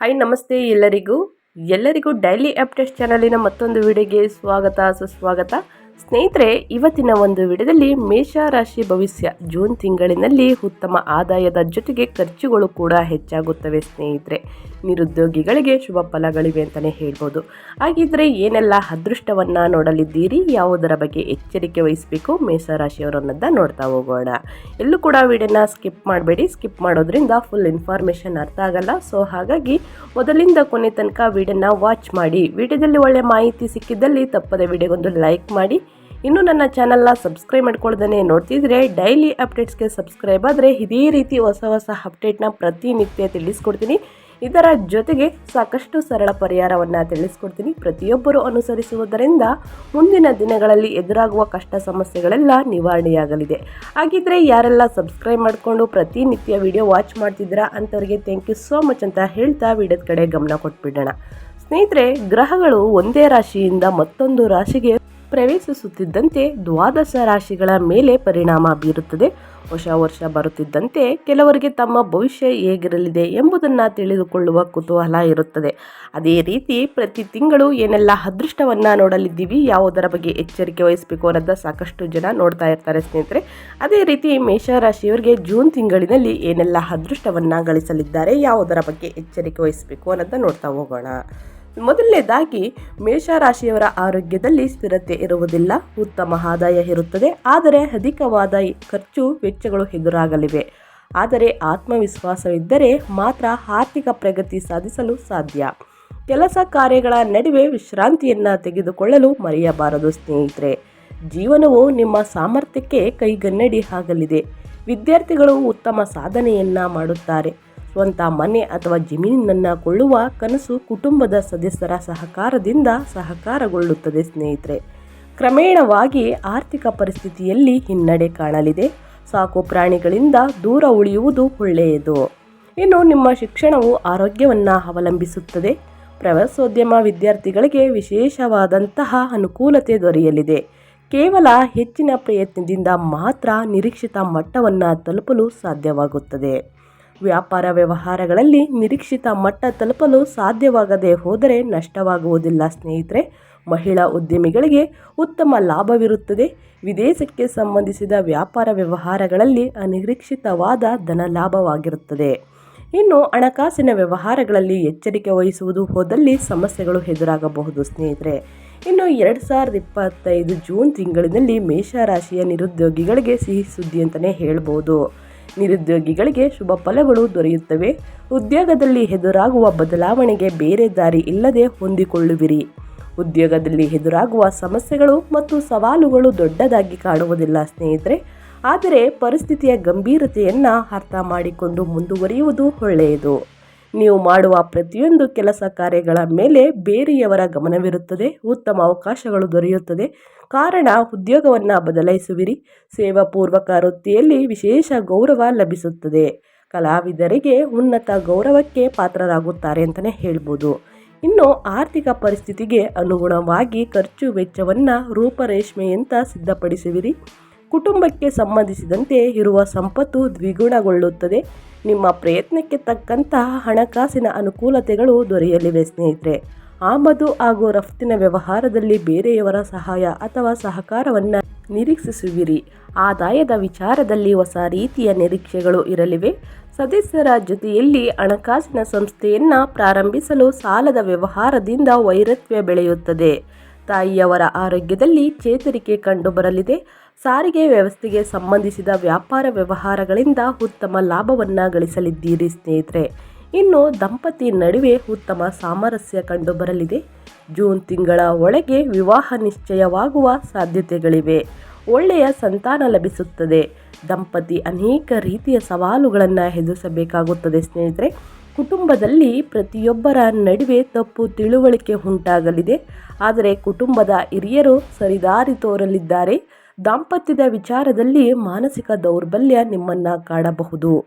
Hi ನಮಸ್ತೆ ಎಲ್ಲರಿಗೂ. ಎಲ್ಲರಿಗೂ ಡೈಲಿ ಅಪ್ಡೇಟ್ಸ್ ಚಾನಲಿನ ಮತ್ತೊಂದು ವಿಡಿಯೋಗೆ ಸ್ವಾಗತ ಸುಸ್ವಾಗತ. ಸ್ನೇಹಿತರೆ, ಇವತ್ತಿನ ಒಂದು ವಿಡಿಯೋದಲ್ಲಿ ಮೇಷ ರಾಶಿ ಭವಿಷ್ಯ ಜೂನ್ ತಿಂಗಳಿನಲ್ಲಿ ಉತ್ತಮ ಆದಾಯದ ಜೊತೆಗೆ ಖರ್ಚುಗಳು ಕೂಡ ಹೆಚ್ಚಾಗುತ್ತವೆ ಸ್ನೇಹಿತರೆ. ನಿರುದ್ಯೋಗಿಗಳಿಗೆ ಶುಭ ಫಲಗಳಿವೆ ಅಂತಲೇ ಹೇಳ್ಬೋದು. ಹಾಗಿದ್ರೆ ಏನೆಲ್ಲ ಅದೃಷ್ಟವನ್ನು ನೋಡಲಿದ್ದೀರಿ? ಯಾವುದರ ಬಗ್ಗೆ ಎಚ್ಚರಿಕೆ ವಹಿಸಬೇಕು? ಮೇಷರಾಶಿಯವರು ಅನ್ನೋದನ್ನ ನೋಡ್ತಾ ಹೋಗೋಣ. ಎಲ್ಲೂ ಕೂಡ ವಿಡಿಯೋನ ಸ್ಕಿಪ್ ಮಾಡಬೇಡಿ. ಸ್ಕಿಪ್ ಮಾಡೋದ್ರಿಂದ ಫುಲ್ ಇನ್ಫಾರ್ಮೇಷನ್ ಅರ್ಥ ಆಗಲ್ಲ. ಸೊ ಹಾಗಾಗಿ ಮೊದಲಿಂದ ಕೊನೆ ತನಕ ವಿಡಿಯೋನ ವಾಚ್ ಮಾಡಿ, ವಿಡಿಯೋದಲ್ಲಿ ಒಳ್ಳೆ ಮಾಹಿತಿ ಸಿಕ್ಕಿದ್ದಲ್ಲಿ ತಪ್ಪದೆ ವಿಡಿಯೋಗೊಂದು ಲೈಕ್ ಮಾಡಿ ಇನ್ನು ನನ್ನ ಚಾನಲ್ನ ಸಬ್ಸ್ಕ್ರೈಬ್ ಮಾಡ್ಕೊಳ್ದೇ ನೋಡ್ತಿದ್ರೆ ಡೈಲಿ ಅಪ್ಡೇಟ್ಸ್ಗೆ ಸಬ್ಸ್ಕ್ರೈಬ್ ಆದರೆ ಇದೇ ರೀತಿ ಹೊಸ ಹೊಸ ಅಪ್ಡೇಟ್ನ ಪ್ರತಿನಿತ್ಯ ತಿಳಿಸ್ಕೊಡ್ತೀನಿ. ಇದರ ಜೊತೆಗೆ ಸಾಕಷ್ಟು ಸರಳ ಪರಿಹಾರವನ್ನು ತಿಳಿಸ್ಕೊಡ್ತೀನಿ. ಪ್ರತಿಯೊಬ್ಬರು ಅನುಸರಿಸುವುದರಿಂದ ಮುಂದಿನ ದಿನಗಳಲ್ಲಿ ಎದುರಾಗುವ ಕಷ್ಟ ಸಮಸ್ಯೆಗಳೆಲ್ಲ ನಿವಾರಣೆಯಾಗಲಿದೆ. ಹಾಗಿದ್ರೆ ಯಾರೆಲ್ಲ ಸಬ್ಸ್ಕ್ರೈಬ್ ಮಾಡಿಕೊಂಡು ಪ್ರತಿನಿತ್ಯ ವಿಡಿಯೋ ವಾಚ್ ಮಾಡ್ತಿದ್ದೀರಾ ಅಂಥವ್ರಿಗೆ ಥ್ಯಾಂಕ್ ಯು ಸೋ ಮಚ್ ಅಂತ ಹೇಳ್ತಾ ವಿಡಿಯೋದ ಕಡೆ ಗಮನ ಕೊಟ್ಬಿಡೋಣ. ಸ್ನೇಹಿತರೆ, ಗ್ರಹಗಳು ಒಂದೇ ರಾಶಿಯಿಂದ ಮತ್ತೊಂದು ರಾಶಿಗೆ ಪ್ರವೇಶಿಸುತ್ತಿದ್ದಂತೆ ದ್ವಾದಶ ರಾಶಿಗಳ ಮೇಲೆ ಪರಿಣಾಮ ಬೀರುತ್ತದೆ. ಹೊಸ ವರ್ಷ ಬರುತ್ತಿದ್ದಂತೆ ಕೆಲವರಿಗೆ ತಮ್ಮ ಭವಿಷ್ಯ ಹೇಗಿರಲಿದೆ ಎಂಬುದನ್ನು ತಿಳಿದುಕೊಳ್ಳುವ ಕುತೂಹಲ ಇರುತ್ತದೆ. ಅದೇ ರೀತಿ ಪ್ರತಿ ತಿಂಗಳು ಏನೆಲ್ಲ ಅದೃಷ್ಟವನ್ನು ನೋಡಲಿದ್ದೀವಿ, ಯಾವುದರ ಬಗ್ಗೆ ಎಚ್ಚರಿಕೆ ವಹಿಸಬೇಕು ಅನ್ನೋದ ಸಾಕಷ್ಟು ಜನ ನೋಡ್ತಾ ಇರ್ತಾರೆ ಸ್ನೇಹಿತರೆ. ಅದೇ ರೀತಿ ಮೇಷರಾಶಿಯವರಿಗೆ ಜೂನ್ ತಿಂಗಳಿನಲ್ಲಿ ಏನೆಲ್ಲ ಅದೃಷ್ಟವನ್ನು ಗಳಿಸಲಿದ್ದಾರೆ, ಯಾವುದರ ಬಗ್ಗೆ ಎಚ್ಚರಿಕೆ ವಹಿಸಬೇಕು ಅನ್ನೋದನ್ನ ನೋಡ್ತಾ ಹೋಗೋಣ. ಮೊದಲನೇದಾಗಿ ಮೇಷರಾಶಿಯವರ ಆರೋಗ್ಯದಲ್ಲಿ ಸ್ಥಿರತೆ ಇರುವುದಿಲ್ಲ, ಉತ್ತಮ ಆದಾಯ ಇರುತ್ತದೆ, ಆದರೆ ಅಧಿಕವಾದ ಖರ್ಚು ವೆಚ್ಚಗಳು ಎದುರಾಗಲಿವೆ. ಆದರೆ ಆತ್ಮವಿಶ್ವಾಸವಿದ್ದರೆ ಮಾತ್ರ ಆರ್ಥಿಕ ಪ್ರಗತಿ ಸಾಧಿಸಲು ಸಾಧ್ಯ. ಕೆಲಸ ಕಾರ್ಯಗಳ ನಡುವೆ ವಿಶ್ರಾಂತಿಯನ್ನು ತೆಗೆದುಕೊಳ್ಳಲು ಮರೆಯಬಾರದು ಸ್ನೇಹಿತರೆ. ಜೀವನವು ನಿಮ್ಮ ಸಾಮರ್ಥ್ಯಕ್ಕೆ ಕೈಗನ್ನಡಿ ಆಗಲಿದೆ. ವಿದ್ಯಾರ್ಥಿಗಳು ಉತ್ತಮ ಸಾಧನೆಯನ್ನು ಮಾಡುತ್ತಾರೆ. ಸ್ವಂತ ಮನೆ ಅಥವಾ ಜಮೀನನ್ನು ಕೊಳ್ಳುವ ಕನಸು ಕುಟುಂಬದ ಸದಸ್ಯರ ಸಹಕಾರದಿಂದ ಸಹಕಾರಗೊಳ್ಳುತ್ತದೆ, ಸ್ನೇಹಿತರೆ. ಕ್ರಮೇಣವಾಗಿ ಆರ್ಥಿಕ ಪರಿಸ್ಥಿತಿಯಲ್ಲಿ ಹಿನ್ನಡೆ ಕಾಣಲಿದೆ. ಸಾಕು ಪ್ರಾಣಿಗಳಿಂದ ದೂರ ಉಳಿಯುವುದು ಒಳ್ಳೆಯದು. ಇನ್ನು ನಿಮ್ಮ ಶಿಕ್ಷಣವು ಆರೋಗ್ಯವನ್ನು ಅವಲಂಬಿಸುತ್ತದೆ. ಪ್ರವಾಸೋದ್ಯಮ ವಿದ್ಯಾರ್ಥಿಗಳಿಗೆ ವಿಶೇಷವಾದಂತಹ ಅನುಕೂಲತೆ ದೊರೆಯಲಿದೆ. ಕೇವಲ ಹೆಚ್ಚಿನ ಪ್ರಯತ್ನದಿಂದ ಮಾತ್ರ ನಿರೀಕ್ಷಿತ ಮಟ್ಟವನ್ನು ತಲುಪಲು ಸಾಧ್ಯವಾಗುತ್ತದೆ. ವ್ಯಾಪಾರ ವ್ಯವಹಾರಗಳಲ್ಲಿ ನಿರೀಕ್ಷಿತ ಮಟ್ಟ ತಲುಪಲು ಸಾಧ್ಯವಾಗದೆ ಹೋದರೆ ನಷ್ಟವಾಗುವುದಿಲ್ಲ ಸ್ನೇಹಿತರೆ. ಮಹಿಳಾ ಉದ್ಯಮಿಗಳಿಗೆ ಉತ್ತಮ ಲಾಭವಿರುತ್ತದೆ. ವಿದೇಶಕ್ಕೆ ಸಂಬಂಧಿಸಿದ ವ್ಯಾಪಾರ ವ್ಯವಹಾರಗಳಲ್ಲಿ ಅನಿರೀಕ್ಷಿತವಾದ ಧನ ಲಾಭವಾಗಿರುತ್ತದೆ. ಇನ್ನು ಹಣಕಾಸಿನ ವ್ಯವಹಾರಗಳಲ್ಲಿ ಎಚ್ಚರಿಕೆ ವಹಿಸುವುದು ಹೋದಲ್ಲಿ ಸಮಸ್ಯೆಗಳು ಎದುರಾಗಬಹುದು ಸ್ನೇಹಿತರೆ. ಇನ್ನು ಎರಡು ಸಾವಿರದ ಇಪ್ಪತ್ತೈದು ಜೂನ್ ತಿಂಗಳಿನಲ್ಲಿ ಮೇಷರಾಶಿಯ ನಿರುದ್ಯೋಗಿಗಳಿಗೆ ಸಿಹಿ ಸುದ್ದಿ ಅಂತಲೇ ಹೇಳ್ಬೋದು. ನಿರುದ್ಯೋಗಿಗಳಿಗೆ ಶುಭ ಫಲಗಳು ದೊರೆಯುತ್ತವೆ. ಉದ್ಯೋಗದಲ್ಲಿ ಎದುರಾಗುವ ಬದಲಾವಣೆಗೆ ಬೇರೆ ದಾರಿ ಇಲ್ಲದೆ ಹೊಂದಿಕೊಳ್ಳುವಿರಿ. ಉದ್ಯೋಗದಲ್ಲಿ ಎದುರಾಗುವ ಸಮಸ್ಯೆಗಳು ಮತ್ತು ಸವಾಲುಗಳು ದೊಡ್ಡದಾಗಿ ಕಾಣುವುದಿಲ್ಲ ಸ್ನೇಹಿತರೆ. ಆದರೆ ಪರಿಸ್ಥಿತಿಯ ಗಂಭೀರತೆಯನ್ನು ಅರ್ಥ ಮಾಡಿಕೊಂಡು ಮುಂದುವರಿಯುವುದು ಒಳ್ಳೆಯದು. ನೀವು ಮಾಡುವ ಪ್ರತಿಯೊಂದು ಕೆಲಸ ಕಾರ್ಯಗಳ ಮೇಲೆ ಬೇರೆಯವರ ಗಮನವಿರುತ್ತದೆ, ಉತ್ತಮ ಅವಕಾಶಗಳು ದೊರೆಯುತ್ತದೆ. ಕಾರಣ, ಉದ್ಯೋಗವನ್ನು ಬದಲಾಯಿಸುವಿರಿ. ಸೇವಾಪೂರ್ವಕ ವೃತ್ತಿಯಲ್ಲಿ ವಿಶೇಷ ಗೌರವ ಲಭಿಸುತ್ತದೆ. ಕಲಾವಿದರಿಗೆ ಉನ್ನತ ಗೌರವಕ್ಕೆ ಪಾತ್ರರಾಗುತ್ತಾರೆ ಅಂತಲೇ ಹೇಳ್ಬೋದು. ಇನ್ನು ಆರ್ಥಿಕ ಪರಿಸ್ಥಿತಿಗೆ ಅನುಗುಣವಾಗಿ ಖರ್ಚು ವೆಚ್ಚವನ್ನು ರೂಪರೇಷ್ಮೆಯಂತ ಸಿದ್ಧಪಡಿಸುವಿರಿ. ಕುಟುಂಬಕ್ಕೆ ಸಂಬಂಧಿಸಿದಂತೆ ಇರುವ ಸಂಪತ್ತು ದ್ವಿಗುಣಗೊಳ್ಳುತ್ತದೆ. ನಿಮ್ಮ ಪ್ರಯತ್ನಕ್ಕೆ ತಕ್ಕಂತಹ ಹಣಕಾಸಿನ ಅನುಕೂಲತೆಗಳು ದೊರೆಯಲಿವೆ ಸ್ನೇಹಿತರೆ. ಆಮದು ಹಾಗೂ ರಫ್ತಿನ ವ್ಯವಹಾರದಲ್ಲಿ ಬೇರೆಯವರ ಸಹಾಯ ಅಥವಾ ಸಹಕಾರವನ್ನು ನಿರೀಕ್ಷಿಸುವಿರಿ. ಆದಾಯದ ವಿಚಾರದಲ್ಲಿ ಹೊಸ ರೀತಿಯ ನಿರೀಕ್ಷೆಗಳು ಇರಲಿವೆ. ಸದಸ್ಯರ ಜೊತೆಯಲ್ಲಿ ಹಣಕಾಸಿನ ಸಂಸ್ಥೆಯನ್ನು ಪ್ರಾರಂಭಿಸಲು ಸಾಲದ ವ್ಯವಹಾರದಿಂದ ವೈರತ್ವ ಬೆಳೆಯುತ್ತದೆ. ತಾಯಿಯವರ ಆರೋಗ್ಯದಲ್ಲಿ ಚೇತರಿಕೆ ಕಂಡುಬರಲಿದೆ. ಸಾರಿಗೆ ವ್ಯವಸ್ಥೆಗೆ ಸಂಬಂಧಿಸಿದ ವ್ಯಾಪಾರ ವ್ಯವಹಾರಗಳಿಂದ ಉತ್ತಮ ಲಾಭವನ್ನು ಗಳಿಸಲಿದ್ದೀರಿ ಸ್ನೇಹಿತರೆ. ಇನ್ನು ದಂಪತಿ ನಡುವೆ ಉತ್ತಮ ಸಾಮರಸ್ಯ ಕಂಡುಬರಲಿದೆ. ಜೂನ್ ತಿಂಗಳ ಒಳಗೆ ವಿವಾಹ ನಿಶ್ಚಯವಾಗುವ ಸಾಧ್ಯತೆಗಳಿವೆ. ಒಳ್ಳೆಯ ಸಂತಾನ ಲಭಿಸುತ್ತದೆ. ದಂಪತಿ ಅನೇಕ ರೀತಿಯ ಸವಾಲುಗಳನ್ನು ಎದುರಿಸಬೇಕಾಗುತ್ತದೆ ಸ್ನೇಹಿತರೆ. ಕುಟುಂಬದಲ್ಲಿ ಪ್ರತಿಯೊಬ್ಬರ ನಡುವೆ ತಪ್ಪು ತಿಳುವಳಿಕೆ ಉಂಟಾಗಲಿದೆ. ಆದರೆ ಕುಟುಂಬದ ಹಿರಿಯರು ಸರಿದಾರಿ ತೋರಲಿದ್ದಾರೆ. ದಾಂಪತ್ಯದ ವಿಚಾರದಲ್ಲಿ ಮಾನಸಿಕ ದೌರ್ಬಲ್ಯ ನಿಮ್ಮನ್ನು ಕಾಡಬಹುದು.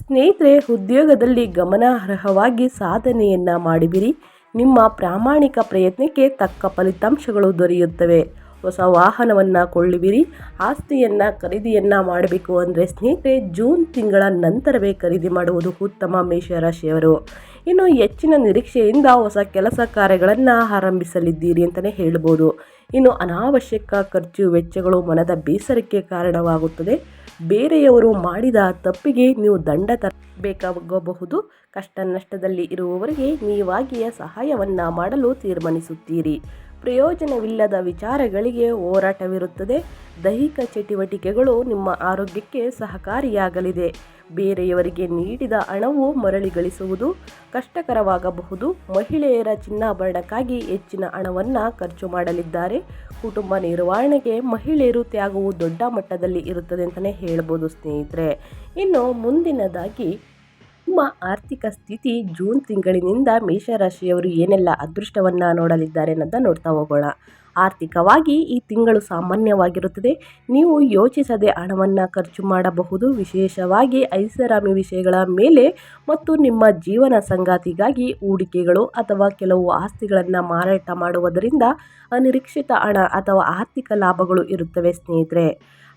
ಸ್ನೇಹಿತರೆ, ಉದ್ಯೋಗದಲ್ಲಿ ಗಮನಾರ್ಹವಾಗಿ ಸಾಧನೆಯನ್ನು ಮಾಡಿಬಿರಿ. ನಿಮ್ಮ ಪ್ರಾಮಾಣಿಕ ಪ್ರಯತ್ನಕ್ಕೆ ತಕ್ಕ ಫಲಿತಾಂಶಗಳು ದೊರೆಯುತ್ತವೆ. ಹೊಸ ವಾಹನವನ್ನು ಕೊಳ್ಳುವಿರಿ ಆಸ್ತಿಯನ್ನು ಖರೀದಿಯನ್ನು ಮಾಡಬೇಕು ಅಂದರೆ ಸ್ನೇಹಿತರೆ, ಜೂನ್ ತಿಂಗಳ ನಂತರವೇ ಖರೀದಿ ಮಾಡುವುದು ಉತ್ತಮ ಮೇಷರಾಶಿಯವರು. ಇನ್ನು ಹೆಚ್ಚಿನ ನಿರೀಕ್ಷೆಯಿಂದ ಹೊಸ ಕೆಲಸ ಕಾರ್ಯಗಳನ್ನು ಆರಂಭಿಸಲಿದ್ದೀರಿ ಅಂತಲೇ ಹೇಳ್ಬೋದು. ಇನ್ನು ಅನಾವಶ್ಯಕ ಖರ್ಚು ವೆಚ್ಚಗಳು ಮನದ ಬೇಸರಕ್ಕೆ ಕಾರಣವಾಗುತ್ತದೆ. ಬೇರೆಯವರು ಮಾಡಿದ ತಪ್ಪಿಗೆ ನೀವು ದಂಡ ತರಬೇಕಾಗಬಹುದು ಕಷ್ಟ ನಷ್ಟದಲ್ಲಿ ಇರುವವರಿಗೆ ನೀವಾಗಿಯೇ ಸಹಾಯವನ್ನು ಮಾಡಲು ತೀರ್ಮಾನಿಸುತ್ತೀರಿ. ಪ್ರಯೋಜನವಿಲ್ಲದ ವಿಚಾರಗಳಿಗೆ ಹೋರಾಟವಿರುತ್ತದೆ. ದೈಹಿಕ ಚಟುವಟಿಕೆಗಳು ನಿಮ್ಮ ಆರೋಗ್ಯಕ್ಕೆ ಸಹಕಾರಿಯಾಗಲಿದೆ. ಬೇರೆಯವರಿಗೆ ನೀಡಿದ ಹಣವು ಮರಳಿ ಗಳಿಸುವುದು ಕಷ್ಟಕರವಾಗಬಹುದು. ಮಹಿಳೆಯರ ಚಿನ್ನಾಭರಣಕ್ಕಾಗಿ ಹೆಚ್ಚಿನ ಹಣವನ್ನು ಖರ್ಚು ಮಾಡಲಿದ್ದಾರೆ. ಕುಟುಂಬ ನಿರ್ವಹಣೆಗೆ ಮಹಿಳೆಯರು ತ್ಯಾಗವು ದೊಡ್ಡ ಮಟ್ಟದಲ್ಲಿ ಇರುತ್ತದೆ ಅಂತಲೇ ಹೇಳ್ಬೋದು ಸ್ನೇಹಿತರೆ. ಇನ್ನು ಮುಂದಿನದಾಗಿ ನಿಮ್ಮ ಆರ್ಥಿಕ ಸ್ಥಿತಿ ಜೂನ್ ತಿಂಗಳಿನಿಂದ ಮೇಷರಾಶಿಯವರು ಏನೆಲ್ಲ ಅದೃಷ್ಟವನ್ನು ನೋಡಲಿದ್ದಾರೆ ಅನ್ನೋದನ್ನ ನೋಡ್ತಾ ಹೋಗೋಣ. ಆರ್ಥಿಕವಾಗಿ ಈ ತಿಂಗಳು ಸಾಮಾನ್ಯವಾಗಿರುತ್ತದೆ. ನೀವು ಯೋಚಿಸದೆ ಹಣವನ್ನು ಖರ್ಚು ಮಾಡಬಹುದು. ವಿಶೇಷವಾಗಿ ಐಷಾರಾಮಿ ವಿಷಯಗಳ ಮೇಲೆ ಮತ್ತು ನಿಮ್ಮ ಜೀವನ ಸಂಗಾತಿಗಾಗಿ ಹೂಡಿಕೆಗಳು ಅಥವಾ ಕೆಲವು ಆಸ್ತಿಗಳನ್ನು ಮಾರಾಟ ಮಾಡುವುದರಿಂದ ಅನಿರೀಕ್ಷಿತ ಹಣ ಅಥವಾ ಆರ್ಥಿಕ ಲಾಭಗಳು ಇರುತ್ತವೆ ಸ್ನೇಹಿತರೆ.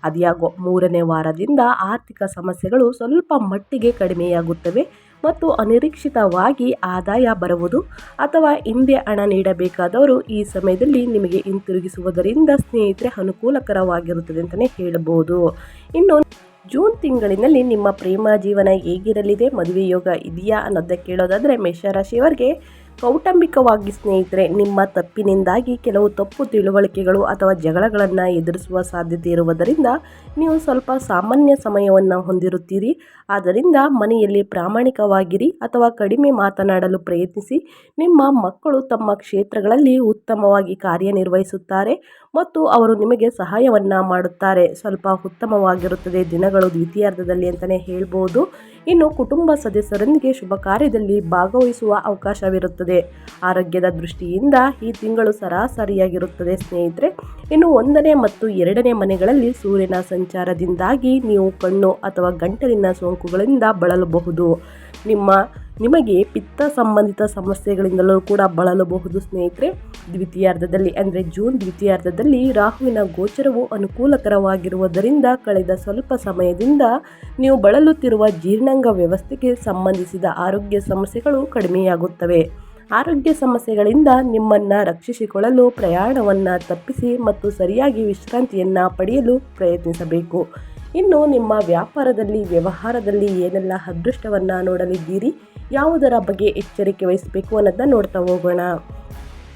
ಅದ್ಯಾಗೋ ಮೂರನೇ ವಾರದಿಂದ ಆರ್ಥಿಕ ಸಮಸ್ಯೆಗಳು ಸ್ವಲ್ಪ ಮಟ್ಟಿಗೆ ಕಡಿಮೆಯಾಗುತ್ತವೆ ಮತ್ತು ಅನಿರೀಕ್ಷಿತವಾಗಿ ಆದಾಯ ಬರುವುದು ಅಥವಾ ಹಿಂದೆ ಹಣ ನೀಡಬೇಕಾದವರು ಈ ಸಮಯದಲ್ಲಿ ನಿಮಗೆ ಹಿಂತಿರುಗಿಸುವುದರಿಂದ ಸ್ನೇಹಿತರೆ ಅನುಕೂಲಕರವಾಗಿರುತ್ತದೆ ಅಂತಲೇ ಹೇಳಬಹುದು ಇನ್ನು ಜೂನ್ ತಿಂಗಳಿನಲ್ಲಿ ನಿಮ್ಮ ಪ್ರೇಮ ಜೀವನ ಹೇಗಿರಲಿದೆ? ಮದುವೆ ಯೋಗ ಇದೆಯಾ ಅನ್ನೋದಕ್ಕೆ ಕೇಳೋದಾದರೆ ಮೇಷರಾಶಿಯವರಿಗೆ ಕೌಟುಂಬಿಕವಾಗಿ ಸ್ನೇಹಿತರೆ, ನಿಮ್ಮ ತಪ್ಪಿನಿಂದಾಗಿ ಕೆಲವು ತಪ್ಪು ತಿಳುವಳಿಕೆಗಳು ಅಥವಾ ಜಗಳಗಳನ್ನು ಎದುರಿಸುವ ಸಾಧ್ಯತೆ ಇರುವುದರಿಂದ ನೀವು ಸ್ವಲ್ಪ ಸಾಮಾನ್ಯ ಸಮಯವನ್ನು ಹೊಂದಿರುತ್ತೀರಿ. ಆದ್ದರಿಂದ ಮನೆಯಲ್ಲಿ ಪ್ರಾಮಾಣಿಕವಾಗಿರಿ ಅಥವಾ ಕಡಿಮೆ ಮಾತನಾಡಲು ಪ್ರಯತ್ನಿಸಿ. ನಿಮ್ಮ ಮಕ್ಕಳು ತಮ್ಮ ಕ್ಷೇತ್ರಗಳಲ್ಲಿ ಉತ್ತಮವಾಗಿ ಕಾರ್ಯನಿರ್ವಹಿಸುತ್ತಾರೆ. ಮತ್ತು ಅವರು ನಿಮಗೆ ಸಹಾಯವನ್ನು ಮಾಡುತ್ತಾರೆ. ಸ್ವಲ್ಪ ಉತ್ತಮವಾಗಿರುತ್ತದೆ. ದಿನಗಳು ದ್ವಿತೀಯಾರ್ಧದಲ್ಲಿ ಅಂತಲೇ ಹೇಳ್ಬೋದು. ಇನ್ನು ಕುಟುಂಬ ಸದಸ್ಯರೊಂದಿಗೆ ಶುಭ ಕಾರ್ಯದಲ್ಲಿ ಭಾಗವಹಿಸುವ ಅವಕಾಶವಿರುತ್ತದೆ. ಆರೋಗ್ಯದ ದೃಷ್ಟಿಯಿಂದ ಈ ತಿಂಗಳು ಸರಾಸರಿಯಾಗಿರುತ್ತದೆ ಸ್ನೇಹಿತರೆ. ಇನ್ನು ಒಂದನೇ ಮತ್ತು ಎರಡನೇ ಮನೆಗಳಲ್ಲಿ ಸೂರ್ಯನ ಸಂಚಾರದಿಂದಾಗಿ ನೀವು ಕಣ್ಣು ಅಥವಾ ಗಂಟಲಿನ ಸೋಂಕುಗಳಿಂದ ಬಳಲಬಹುದು. ನಿಮ್ಮ, ನಿಮಗೆ ಪಿತ್ತ ಸಂಬಂಧಿತ ಸಮಸ್ಯೆಗಳಿಂದಲೂ ಕೂಡ ಬಳಲಬಹುದು ಸ್ನೇಹಿತರೆ. ದ್ವಿತೀಯಾರ್ಧದಲ್ಲಿ ಅಂದರೆ ಜೂನ್ ದ್ವಿತೀಯಾರ್ಧದಲ್ಲಿ ರಾಹುವಿನ ಗೋಚರವು ಅನುಕೂಲಕರವಾಗಿರುವುದರಿಂದ ಕಳೆದ ಸ್ವಲ್ಪ ಸಮಯದಿಂದ ನೀವು ಬಳಲುತ್ತಿರುವ ಜೀರ್ಣಾಂಗ ವ್ಯವಸ್ಥೆಗೆ ಸಂಬಂಧಿಸಿದ ಆರೋಗ್ಯ ಸಮಸ್ಯೆಗಳು ಕಡಿಮೆಯಾಗುತ್ತವೆ. ಆರೋಗ್ಯ ಸಮಸ್ಯೆಗಳಿಂದ ನಿಮ್ಮನ್ನು ರಕ್ಷಿಸಿಕೊಳ್ಳಲು ಪ್ರಯಾಣವನ್ನು ತಪ್ಪಿಸಿ ಮತ್ತು ಸರಿಯಾಗಿ ವಿಶ್ರಾಂತಿಯನ್ನು ಪಡೆಯಲು ಪ್ರಯತ್ನಿಸಬೇಕು. ಇನ್ನು ನಿಮ್ಮ ವ್ಯಾಪಾರದಲ್ಲಿ, ವ್ಯವಹಾರದಲ್ಲಿ ಏನೆಲ್ಲ ಅದೃಷ್ಟವನ್ನು ನೋಡಲಿದ್ದೀರಿ? ಯಾವುದರ ಬಗ್ಗೆ ಎಚ್ಚರಿಕೆ ವಹಿಸಬೇಕು ಅನ್ನೋದನ್ನ ನೋಡ್ತಾ ಹೋಗೋಣ.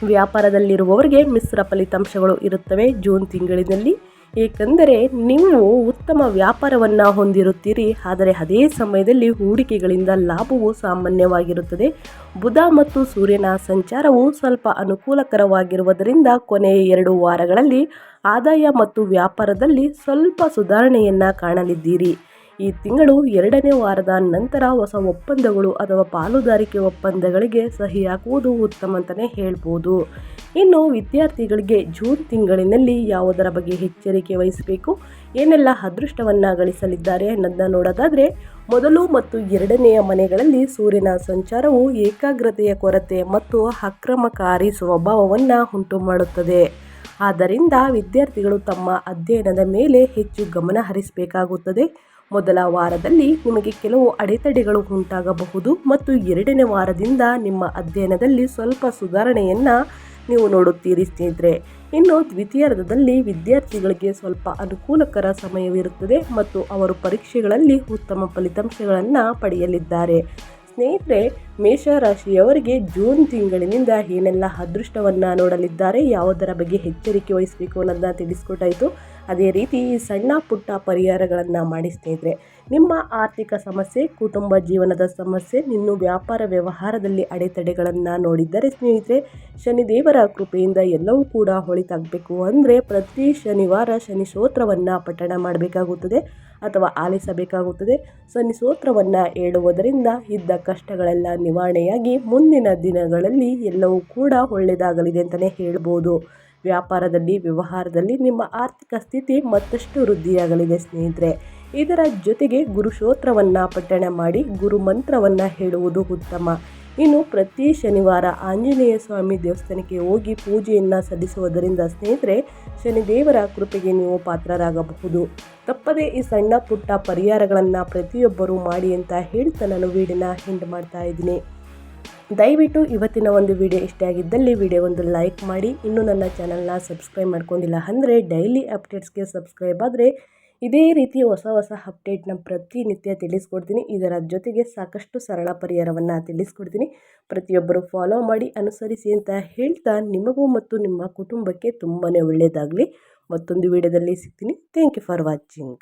ವ್ಯಾಪಾರದಲ್ಲಿರುವವರಿಗೆ ಮಿಶ್ರ ಫಲಿತಾಂಶಗಳು ಇರುತ್ತವೆ ಜೂನ್ ತಿಂಗಳಿನಲ್ಲಿ. ಏಕೆಂದರೆ ನೀವು ಉತ್ತಮ ವ್ಯಾಪಾರವನ್ನು ಹೊಂದಿರುತ್ತೀರಿ. ಆದರೆ ಅದೇ ಸಮಯದಲ್ಲಿ ಹೂಡಿಕೆಗಳಿಂದ ಲಾಭವು ಸಾಮಾನ್ಯವಾಗಿರುತ್ತದೆ. ಬುಧ ಮತ್ತು ಸೂರ್ಯನ ಸಂಚಾರವು ಸ್ವಲ್ಪ ಅನುಕೂಲಕರವಾಗಿರುವುದರಿಂದ ಕೊನೆಯ ಎರಡು ವಾರಗಳಲ್ಲಿ ಆದಾಯ ಮತ್ತು ವ್ಯಾಪಾರದಲ್ಲಿ ಸ್ವಲ್ಪ ಸುಧಾರಣೆಯನ್ನು ಕಾಣಲಿದ್ದೀರಿ. ಈ ತಿಂಗಳು ಎರಡನೇ ವಾರದ ನಂತರ ಹೊಸ ಒಪ್ಪಂದಗಳು ಅಥವಾ ಪಾಲುದಾರಿಕೆ ಒಪ್ಪಂದಗಳಿಗೆ ಸಹಿ ಹಾಕುವುದು ಉತ್ತಮ ಅಂತಲೇ ಹೇಳ್ಬೋದು. ಇನ್ನು ವಿದ್ಯಾರ್ಥಿಗಳಿಗೆ ಜೂನ್ ತಿಂಗಳಿನಲ್ಲಿ ಯಾವುದರ ಬಗ್ಗೆ ಎಚ್ಚರಿಕೆ ವಹಿಸಬೇಕು, ಏನೆಲ್ಲ ಅದೃಷ್ಟವನ್ನು ಗಳಿಸಲಿದ್ದಾರೆ ಅನ್ನೋದನ್ನ ನೋಡೋದಾದರೆ, ಮೊದಲು ಮತ್ತು ಎರಡನೆಯ ಮನೆಗಳಲ್ಲಿ ಸೂರ್ಯನ ಸಂಚಾರವು ಏಕಾಗ್ರತೆಯ ಕೊರತೆ ಮತ್ತು ಅಕ್ರಮಕಾರಿ ಸ್ವಭಾವವನ್ನು ಉಂಟು ಮಾಡುತ್ತದೆ ಆದ್ದರಿಂದ ವಿದ್ಯಾರ್ಥಿಗಳು ತಮ್ಮ ಅಧ್ಯಯನದ ಮೇಲೆ ಹೆಚ್ಚು ಗಮನ ಹರಿಸಬೇಕಾಗುತ್ತದೆ. ಮೊದಲ ವಾರದಲ್ಲಿ ನಿಮಗೆ ಕೆಲವು ಅಡೆತಡೆಗಳು ಉಂಟಾಗಬಹುದು ಮತ್ತು ಎರಡನೇ ವಾರದಿಂದ ನಿಮ್ಮ ಅಧ್ಯಯನದಲ್ಲಿ ಸ್ವಲ್ಪ ಸುಧಾರಣೆಯನ್ನು ನೀವು ನೋಡುತ್ತೀರಿ ಸ್ನೇಹಿತರೆ. ಇನ್ನು ದ್ವಿತೀಯಾರ್ಧದಲ್ಲಿ ವಿದ್ಯಾರ್ಥಿಗಳಿಗೆ ಸ್ವಲ್ಪ ಅನುಕೂಲಕರ ಸಮಯವಿರುತ್ತದೆ ಮತ್ತು ಅವರು ಪರೀಕ್ಷೆಗಳಲ್ಲಿ ಉತ್ತಮ ಫಲಿತಾಂಶಗಳನ್ನು ಪಡೆಯಲಿದ್ದಾರೆ. ಸ್ನೇಹಿತರೆ, ಮೇಷರಾಶಿಯವರಿಗೆ ಜೂನ್ ತಿಂಗಳಿನಿಂದ ಏನೆಲ್ಲ ಅದೃಷ್ಟವನ್ನು ನೋಡಲಿದ್ದಾರೆ, ಯಾವುದರ ಬಗ್ಗೆ ಎಚ್ಚರಿಕೆ ವಹಿಸಬೇಕು ಅನ್ನೋದನ್ನ ತಿಳಿಸ್ಕೊಟ್ಟಾಯಿತು. ಅದೇ ರೀತಿ ಸಣ್ಣ ಪುಟ್ಟ ಪರಿಹಾರಗಳನ್ನು ಮಾಡಿ ಸ್ನೇಹಿತರೆ. ನಿಮ್ಮ ಆರ್ಥಿಕ ಸಮಸ್ಯೆ, ಕುಟುಂಬ ಜೀವನದ ಸಮಸ್ಯೆ ನಿನ್ನ ವ್ಯಾಪಾರ ವ್ಯವಹಾರದಲ್ಲಿ ಅಡೆತಡೆಗಳನ್ನು ನೋಡಿದ್ದರೆ ಸ್ನೇಹಿತರೆ, ಶನಿದೇವರ ಕೃಪೆಯಿಂದ ಎಲ್ಲವೂ ಕೂಡ ಹೊಳಿತಾಗಬೇಕು. ಅಂದರೆ ಪ್ರತಿ ಶನಿವಾರ ಶನಿ ಸ್ತೋತ್ರವನ್ನು ಪಠಣ ಮಾಡಬೇಕಾಗುತ್ತದೆ. ಅಥವಾ ಆಲಿಸಬೇಕಾಗುತ್ತದೆ. ಸನ್ನಿ ಸೋತ್ರವನ್ನು ಹೇಳುವುದರಿಂದ ಇದ್ದ ಕಷ್ಟಗಳೆಲ್ಲ ನಿವಾರಣೆಯಾಗಿ ಮುಂದಿನ ದಿನಗಳಲ್ಲಿ ಎಲ್ಲವೂ ಕೂಡ ಒಳ್ಳೆಯದಾಗಲಿದೆ ಅಂತಲೇ ಹೇಳ್ಬೋದು. ವ್ಯಾಪಾರದಲ್ಲಿ, ವ್ಯವಹಾರದಲ್ಲಿ ನಿಮ್ಮ ಆರ್ಥಿಕ ಸ್ಥಿತಿ ಮತ್ತಷ್ಟು ವೃದ್ಧಿಯಾಗಲಿದೆ ಸ್ನೇಹಿತರೆ. ಇದರ ಜೊತೆಗೆ ಗುರು ಸ್ತೋತ್ರವನ್ನು ಪಠಣ ಮಾಡಿ ಗುರು ಮಂತ್ರವನ್ನು ಹೇಳುವುದು ಉತ್ತಮ. ಇನ್ನು ಪ್ರತಿ ಶನಿವಾರ ಆಂಜನೇಯ ಸ್ವಾಮಿ ದೇವಸ್ಥಾನಕ್ಕೆ ಹೋಗಿ ಪೂಜೆಯನ್ನು ಸಲ್ಲಿಸುವುದರಿಂದ ಸ್ನೇಹಿತರೆ ಶನಿದೇವರ ಕೃಪೆಗೆ ನೀವು ಪಾತ್ರರಾಗಬಹುದು. ತಪ್ಪದೇ ಈ ಸಣ್ಣ ಪುಟ್ಟ ಪರಿಹಾರಗಳನ್ನು ಪ್ರತಿಯೊಬ್ಬರೂ ಮಾಡಿ ಅಂತ ಹೇಳ್ತಾ ನಾನು ವೀಡಿನ ಹಿಂಡ್ ಮಾಡ್ತಾ ಇದ್ದೀನಿ. ದಯವಿಟ್ಟು ಇವತ್ತಿನ ಒಂದು ವಿಡಿಯೋ ಇಷ್ಟ ಆಗಿದ್ದಲ್ಲಿ ವಿಡಿಯೋ ಒಂದು ಲೈಕ್ ಮಾಡಿ. ಇನ್ನೂ ನನ್ನ ಚಾನಲ್ನ ಸಬ್ಸ್ಕ್ರೈಬ್ ಮಾಡ್ಕೊಂಡಿಲ್ಲ ಅಂದರೆ ಡೈಲಿ ಅಪ್ಡೇಟ್ಸ್ಗೆ ಸಬ್ಸ್ಕ್ರೈಬ್ ಆದರೆ ಇದೇ ರೀತಿಯ ಹೊಸ ಹೊಸ ಅಪ್ಡೇಟ್ನ ಪ್ರತಿನಿತ್ಯ ತಿಳಿಸ್ಕೊಡ್ತೀನಿ. ಇದರ ಜೊತೆಗೆ ಸಾಕಷ್ಟು ಸರಳ ಪರಿಹಾರವನ್ನು ತಿಳಿಸ್ಕೊಡ್ತೀನಿ. ಪ್ರತಿಯೊಬ್ಬರು ಫಾಲೋ ಮಾಡಿ, ಅನುಸರಿಸಿ ಅಂತ ಹೇಳ್ತಾ ನಿಮಗೂ ಮತ್ತು ನಿಮ್ಮ ಕುಟುಂಬಕ್ಕೆ ತುಂಬಾ ಒಳ್ಳೆಯದಾಗಲಿ ಮತ್ತೊಂದು ವಿಡಿಯೋದಲ್ಲಿ ಸಿಗ್ತೀನಿ. Thank you for watching